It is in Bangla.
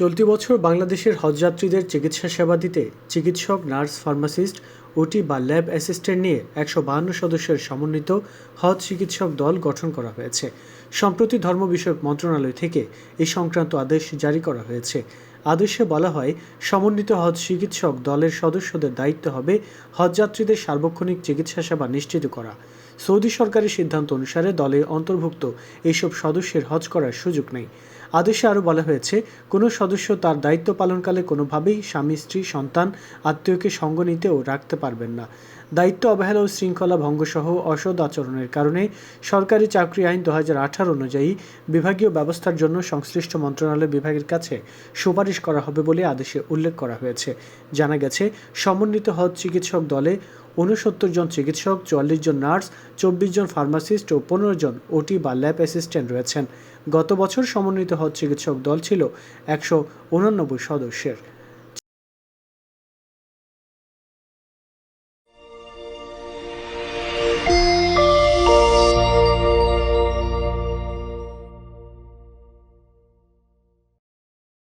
চলতি বছর বাংলাদেশের হজযাত্রীদের চিকিৎসা সেবা দিতে চিকিৎসক নার্স ফার্মাসিস্ট ওটি বা ল্যাব অ্যাসিস্ট্যান্ট নিয়ে একশো বাহান্ন সদস্যের সমন্বিত হজ চিকিৎসক দল গঠন করা হয়েছে। সম্প্রতি ধর্ম বিষয়ক মন্ত্রণালয় থেকে এই সংক্রান্ত আদেশ জারি করা হয়েছে। আদেশে বলা হয়, সমন্বিত হজ চিকিৎসক দলের সদস্যদের দায়িত্ব হবে হজযাত্রীদের সার্বক্ষণিক চিকিৎসা সেবা নিশ্চিত করা। সৌদি সরকারের সিদ্ধান্ত অনুসারে দলে অন্তর্ভুক্ত এইসব সদস্যের হজ করার সুযোগ নেই। আদেশে আরও বলা হয়েছে, কোনো সদস্য তার দায়িত্ব পালনকালে কোনোভাবেই স্বামী, স্ত্রী, সন্তান, আত্মীয়কে সঙ্গ নিতেও রাখতে পারবেন না। দায়িত্ব অবহেলা ও শৃঙ্খলা ভঙ্গসহ অসৎ আচরণের কারণে সরকারি চাকরি আইন দু অনুযায়ী বিভাগীয় ব্যবস্থার জন্য সংশ্লিষ্ট মন্ত্রণালয় বিভাগের কাছে সুপারিশ করা হবে বলে আদেশে উল্লেখ করা হয়েছে। জানা গেছে, সমন্বিত হজ চিকিৎসক দলে ঊনসত্তর জন চিকিৎসক, চুয়াল্লিশ জন নার্স, চব্বিশ জন ফার্মাসিস্ট ও পনেরো জন ওটি বা ল্যাব অ্যাসিস্ট্যান্ট রয়েছেন। গত বছর সমন্বিত হজ চিকিৎসক দল ছিল একশো উনানব্বই সদস্যের।